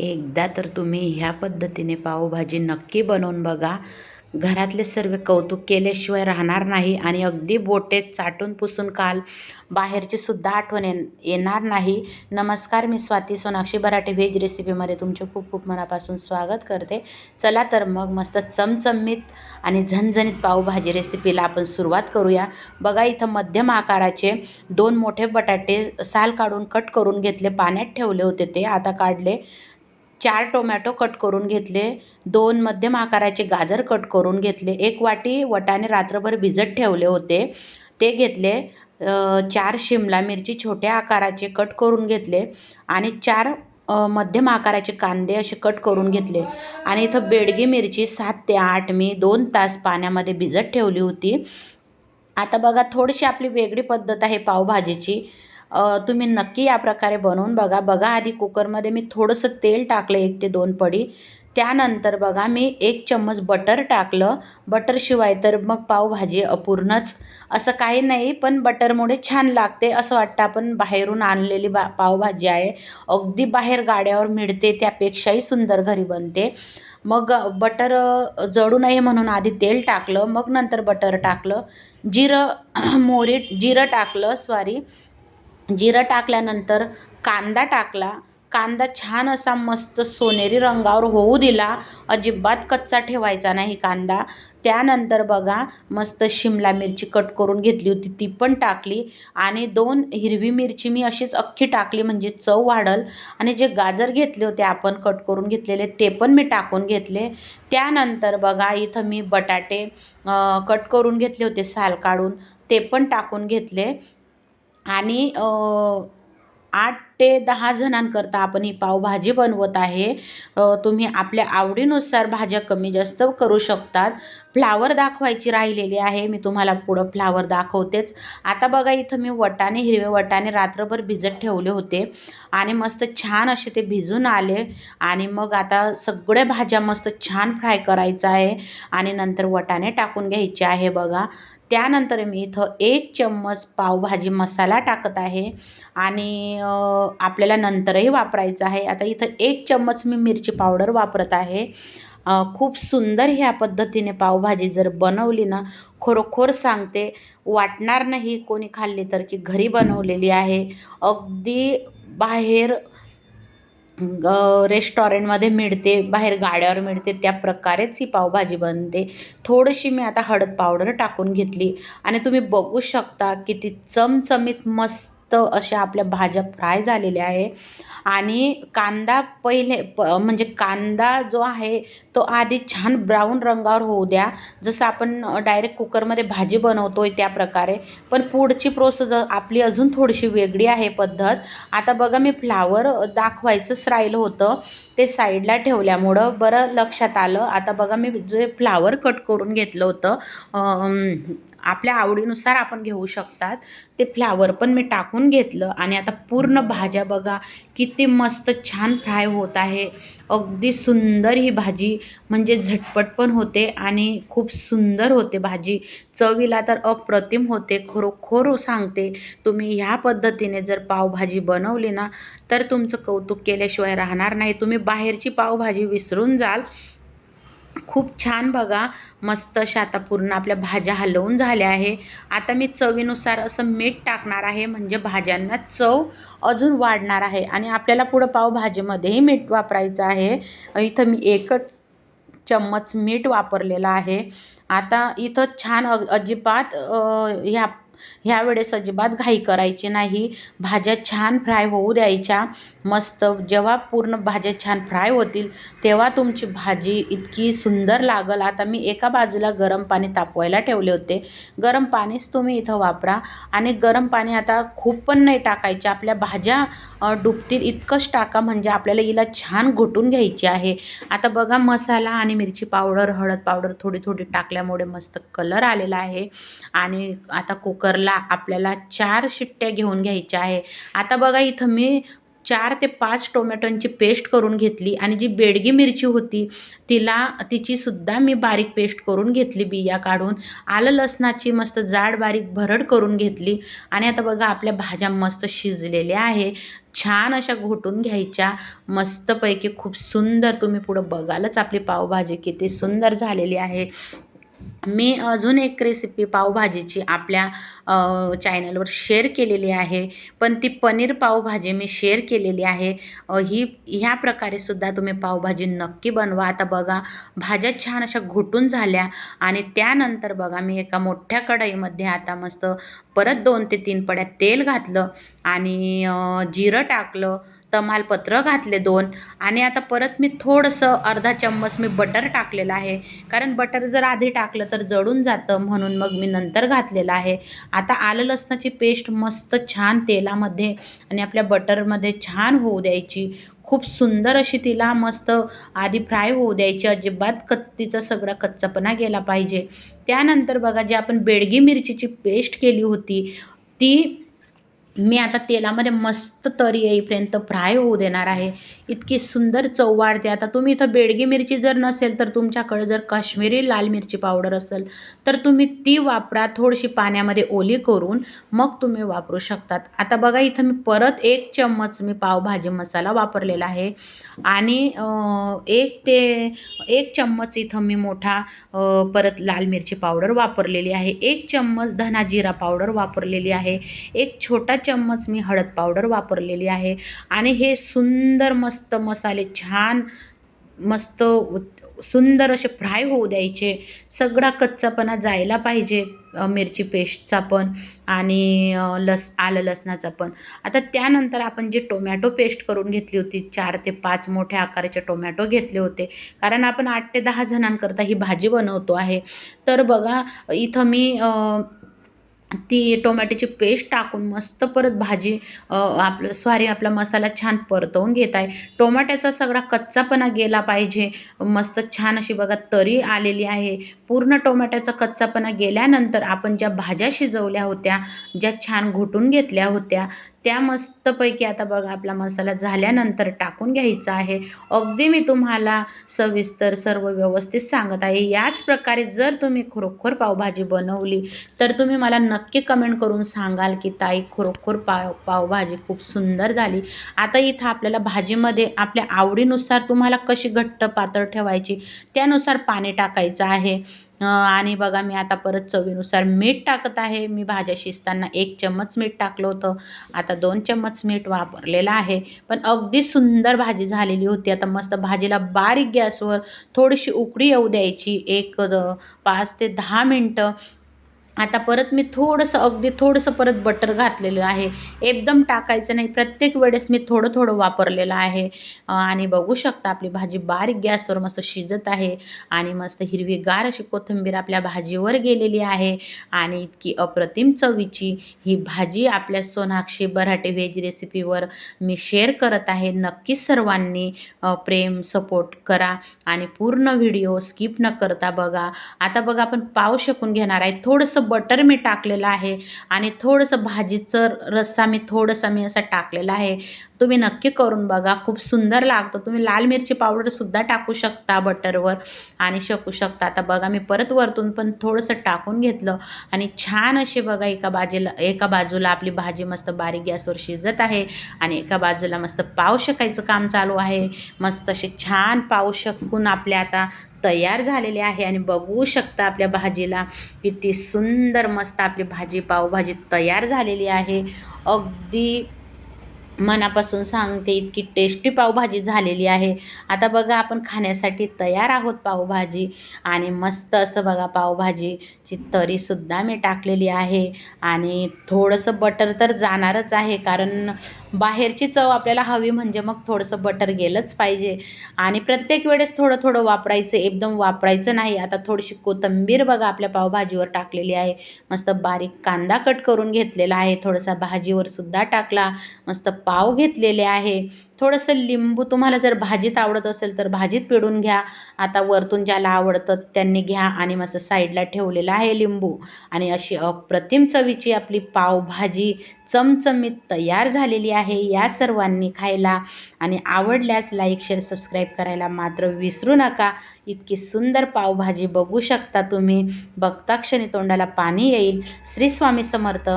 एकदा तर तुम्ही ह्या पद्धतीने पावभाजी नक्की बनवून बघा. घरातले सर्व कौतुक केल्याशिवाय राहणार नाही आणि अगदी बोटे चाटून पुसून काल बाहेरची सुद्धा आठवण ये येणार नाही. नमस्कार मी स्वाती सोनाक्षी बराटे व्हेज रेसिपीमध्ये तुमचे खूप खूप मनापासून स्वागत करते. चला तर मग मस्त चमचमीत आणि झणझणीत पावभाजी रेसिपीला आपण सुरुवात करूया. बघा इथं मध्यम आकाराचे दोन मोठे बटाटे साल काढून कट करून घेतले. पाण्यात ठेवले होते ते आता काढले. चार टोमॅटो कट करून घेतले दोन मध्यम आकाराचे गाजर कट करून घेतले एक वाटी वटाणे रात्रभर भिजत ठेवले होते ते घेतले चार शिमला मिरची छोट्या आकाराचे कट करून घेतले आणि चार मध्यम आकाराचे कांदे असे कट करून घेतले. आणि इथं बेडगी मिरची सात ते आठ मी दोन तास पाण्यामध्ये भिजत ठेवली होती. आता बघा थोडीशी आपली वेगळी पद्धत आहे पावभाजीची. तुम्ही नक्की या प्रकारे बनवून बघा. बघा आधी कुकरमध्ये मी थोडंसं तेल टाकलं एक ते दोन पडी. त्यानंतर बघा मी एक चम्मच बटर टाकलं. बटरशिवाय तर मग पावभाजी अपूर्णच. असं काही नाही पण बटरमुळे छान लागते. असं वाटतं आपण बाहेरून आणलेली बा पावभाजी आहे. अगदी बाहेर गाड्यावर मिळते त्यापेक्षाही सुंदर घरी बनते. मग बटर जळू नये म्हणून आधी तेल टाकलं. मग नंतर बटर टाकलं. जिरं मोरी जिरं टाकलं सॉरी जिरं टाकल्यानंतर कांदा टाकला. कांदा छान असा मस्त सोनेरी रंगावर होऊ दिला. अजिबात कच्चा ठेवायचा नाही कांदा. त्यानंतर बघा मस्त शिमला मिरची कट करून घेतली होती ती पण टाकली. आणि दोन हिरवी मिरची मी अशीच अख्खी टाकली म्हणजे चव वाढल. आणि जे गाजर घेतले होते आपण कट करून घेतलेले ते पण मी टाकून घेतले. त्यानंतर बघा इथं मी बटाटे कट करून घेतले होते साल काढून. ते पण टाकून घेतले. आणि आठ ते दहा जणांकरता आपण ही पावभाजी बनवत आहे. तुम्ही आपल्या आवडीनुसार भाज्या कमी जास्त करू शकतात. फ्लावर दाखवायची राहिलेली आहे. मी तुम्हाला पुढं फ्लावर दाखवतेच. आता बघा इथं मी वटाणे हिरवे वटाणे रात्रभर भिजत ठेवले होते आणि मस्त छान असे ते भिजून आले आणि मग आता सगळ्या भाज्या मस्त छान फ्राय करायचं आहे आणि नंतर वटाणे टाकून घ्यायचे आहे बघा. त्यानंतर मी इथं एक चम्मच पावभाजी मसाला टाकत आहे. आणि आपल्याला नंतरही वापरायचं आहे. आता इथं एक चम्मच मी मिरची पावडर वापरत आहे. खूप सुंदर ह्या पद्धतीने पावभाजी जर बनवली ना खरोखर सांगते वाटणार नाही कोणी खाल्ली तर की घरी बनवलेली आहे. अगदी बाहेर रेस्टॉरंटमध्ये मिळते बाहेर गाड्यावर मिळते त्या प्रकारेच ही पावभाजी बनते. थोडीशी मी आता हळद पावडर टाकून घेतली. आणि तुम्ही बघू शकता की ती चमचमीत मस्त अशा आपल्या भाज्या फ्राय झालेल्या आहे. आणि कांदा पहिले प म्हणजे कांदा जो आहे तो आधी छान ब्राऊन रंगावर होऊ द्या. जसं आपण डायरेक्ट कुकरमध्ये भाजी बनवतो आहे त्या प्रकारे. पण पुढची प्रोसेस आपली अजून थोडीशी वेगळी आहे पद्धत. आता बघा मी फ्लावर दाखवायचंच राहिलं होतं. ते साईडला ठेवल्यामुळं बरं लक्षात आलं. आता बघा मी जे फ्लावर कट करून घेतलं होतं आपल्या आवडीनुसार आपण घेऊ शकतात. ते फ्लावर पण मी टाकून घेतलं आणि आता पूर्ण भाज्या बघा किती मस्त छान फ्राय होत आहे. अगदी सुंदर ही भाजी म्हणजे झटपट पण होते आणि खूप सुंदर होते भाजी. चवीला तर अप्रतिम होते खरोखर सांगते. तुम्ही ह्या पद्धतीने जर पावभाजी बनवली ना तर तुमचं कौतुक केल्याशिवाय राहणार नाही. तुम्ही बाहेरची पावभाजी विसरून जाल. खूप छान बघा. मस्त अशा आता पूर्ण आपल्या भाज्या हलवून झाल्या आहे. आता मी चवीनुसार असं मीठ टाकणार आहे. म्हणजे भाज्यांना चव अजून वाढणार आहे. आणि आपल्याला पुढं पावभाजीमध्येही मीठ वापरायचं आहे. इथं मी एकच चम्मच मीठ वापरलेलं आहे. आता इथं छान अ अजिबात ह्या ह्यावेळेस अजिबात घाई करायची नाही. भाज्या छान फ्राय होऊ द्यायच्या. मस्त जेव्हा पूर्ण भाज्या छान फ्राय होतील तेव्हा तुमची भाजी इतकी सुंदर लागल. आता मी एका बाजूला गरम पाणी तापवायला ठेवले होते. गरम पाणीच तुम्ही इथं वापरा. आणि गरम पाणी आता खूप पण नाही टाकायचे. आपल्या भाज्या डुबतील इतकंच टाका म्हणजे आपल्याला हिला छान घोटून घ्यायची आहे. आता बघा मसाला आणि मिरची पावडर हळद पावडर थोडी थोडी टाकल्यामुळे मस्त कलर आलेला आहे. आणि आता कुकर कुकरला आपल्याला चार शिट्ट्या घेऊन घ्यायच्या आहे. आता बघा इथं मी चार ते पाच टोमॅटोंची पेस्ट करून घेतली आणि जी बेडगी मिरची होती तिला तिचीसुद्धा मी बारीक पेस्ट करून घेतली बिया काढून. आलं लसणाची मस्त जाड बारीक भरड करून घेतली आणि आता बघा आपल्या भाज्या मस्त शिजलेल्या आहे. छान अशा घोटून घ्यायच्या. मस्तपैकी खूप सुंदर तुम्ही पुढं बघालच आपली पावभाजी किती सुंदर झालेली आहे. मी अजून एक रेसिपी पावभाजीची आपल्या चॅनलवर शेअर केलेली आहे. पण ती पनीर पावभाजी मी शेअर केलेली आहे. ही ह्या प्रकारे सुद्धा तुम्ही पावभाजी नक्की बनवा. आता बघा भाज्या छान अशा घुटून झाल्या आणि त्यानंतर बघा मी एका मोठ्या कढईमध्ये आता मस्त परत दोन ते तीन पड्या तेल घातलं आणि जिरं टाकलं. तमालपत्र घातले दोन. आणि आता परत मी थोडंसं अर्धा चम्मच मी बटर टाकलेलं आहे. कारण बटर जर आधी टाकलं तर जळून जातं म्हणून मग मी नंतर घातलेलं आहे. आता आलं लसणाची पेस्ट मस्त छान तेलामध्ये आणि आपल्या बटरमध्ये छान होऊ द्यायची. खूप सुंदर अशी तिला मस्त आधी फ्राय होऊ द्यायची. अजिबात कत्तीचा सगळा कच्चापणा गेला पाहिजे. त्यानंतर बघा जी आपण बेडगी मिरचीची पेस्ट केली होती ती मी आता तेलामध्ये मस्त तरी येईपर्यंत फ्राय होऊ देणार आहे. इतकी सुंदर चव वाढते. आता तुम्ही इथं बेडगी मिरची जर नसेल तर तुमच्याकडे जर काश्मीरी लाल मिरची पावडर असेल तर तुम्ही ती वापरा. थोडीशी पाण्यामध्ये ओली करून मग तुम्ही वापरू शकतात. आता बघा इथं मी परत एक चम्मच मी पावभाजी मसाला वापरलेला आहे. आणि एक ते एक चम्मच इथं मी मोठा परत लाल मिरची पावडर वापरलेली आहे. एक चम्मच धना जिरा पावडर वापरलेली आहे. एक छोटा चम्मच मी हळद पावडर वापरलेली आहे. आणि हे सुंदर मस्त मसाले छान मस्त सुंदर असे फ्राय होऊ द्यायचे. सगळा कच्चापणा जायला पाहिजे मिरची पेस्टचा पण आणि लस आलं लसणाचा पण. आता त्यानंतर आपण जे टोमॅटो पेस्ट करून घेतली होती चार ते पाच मोठ्या आकाराचे टोमॅटो घेतले होते. कारण आपण आठ ते दहा जणांकरता ही भाजी बनवतो आहे. तर बघा इथं मी ती टोमॅटोची पेस्ट टाकून मस्त परत भाजी आपलं सॉरी आपला मसाला छान परतवून घेत आहे. टोमॅटोचा सगळा कच्चापणा गेला पाहिजे. मस्त छान अशी बघा तरी आलेली आहे. पूर्ण टोमॅटोचा कच्चापणा गेल्यानंतर आपण ज्या भाज्या शिजवल्या होत्या ज्या छान घुटून घेतल्या होत्या त्या मस्तपैकी आता बघा आपला मसाला झाल्यानंतर टाकून घ्यायचा आहे. अगदी मी तुम्हाला सविस्तर सर्व व्यवस्थित सांगत आहे. याच प्रकारे जर तुम्ही खरोखर पावभाजी बनवली तर तुम्ही मला नक्की कमेंट करून सांगाल की ताई खरोखर पाव पावभाजी खूप सुंदर झाली. आता इथं आपल्याला भाजीमध्ये आपल्या आवडीनुसार तुम्हाला कशी घट्ट पातळ ठेवायची त्यानुसार पाणी टाकायचं आहे. आणि बघा मी आता परत चवीनुसार मीठ टाकत आहे. मी भाज्या शिजताना एक चम्मच मीठ टाकलं होतं. आता दोन चम्मच मीठ वापरलेलं आहे. पण अगदी सुंदर भाजी झालेली होती. आता मस्त भाजीला बारीक गॅसवर थोडीशी उकडी येऊ द्यायची. एक द- पाच ते दहा मिनटं. आता परत मी थोडंसं अगदी थोडंसं परत बटर घातलेलं आहे. एकदम टाकायचं नाही. प्रत्येक वेळेस मी थोडं थोडं वापरलेलं आहे. आणि बघू शकता आपली भाजी बारीक गॅसवर मस्त शिजत आहे. आणि मस्त हिरवीगार अशी कोथिंबीर आपल्या भाजीवर गेलेली आहे. आणि इतकी अप्रतिम चवीची ही भाजी आपल्या सोनाक्षी बराटे व्हेज रेसिपीवर मी शेअर करत आहे. नक्कीच सर्वांनी प्रेम सपोर्ट करा. आणि पूर्ण व्हिडिओ स्किप न करता बघा. आता बघा आपण पाव शकून घेणार आहे. थोडंसं बटर मी टाकलेलं आहे आणि थोडंसं भाजीचं रस्सा मी थोडंसं मी असा टाकलेला आहे. तुम्ही नक्की करून बघा. खूप सुंदर लागतं. तुम्ही लाल मिरची पावडरसुद्धा टाकू शकता बटरवर आणि शकू शकता. आता बघा मी परत वरतून पण थोडंसं टाकून घेतलं आणि छान असे बघा एका बाजूला एका बाजूला आपली भाजी मस्त बारीक गॅसवर शिजत आहे आणि एका बाजूला मस्त पाव शकायचं काम चालू आहे. मस्त असे छान पाव शकून आपल्या आता तयार झालेले आहे आणि बघू शकता आपल्या भाजीला किती सुंदर मस्त आपली भाजी पावभाजी तयार झालेली आहे. अगदी मनापासून सांगते इतकी टेस्टी पावभाजी झालेली आहे. आता बघा आपण खाण्यासाठी तयार आहोत पावभाजी आणि मस्त असं बघा पावभाजीची तरीसुद्धा मी टाकलेली आहे आणि थोडंसं बटर तर जाणारच आहे कारण बाहेरची चव आपल्याला हवी म्हणजे मग थोडंसं बटर गेलंच पाहिजे. आणि प्रत्येक वेळेस थोडं थोडं वापरायचं एकदम वापरायचं नाही. आता थोडीशी कोथिंबीर बघा आपल्या पावभाजीवर टाकलेली आहे. मस्त बारीक कांदा कट करून घेतलेला आहे. थोडासा भाजीवर सुद्धा टाकला. मस्त पा पाव घेतलेले आहे. थोडंसं लिंबू तुम्हाला जर भाजीत आवडत असेल तर भाजीत पिळून घ्या. आता वरतून ज्याला आवडतं त्यांनी घ्या आणि मस्त साईडला ठेवलेलं आहे लिंबू. आणि अशी अप्रतिम चवीची आपली पावभाजी चमचमीत तयार झालेली आहे. या सर्वांनी खायला आणि आवडल्यास लाईक शेअर सबस्क्राईब करायला मात्र विसरू नका. इतकी सुंदर पावभाजी बघू शकता तुम्ही. बघता क्षणी तोंडाला पाणी येईल. श्री स्वामी समर्थ.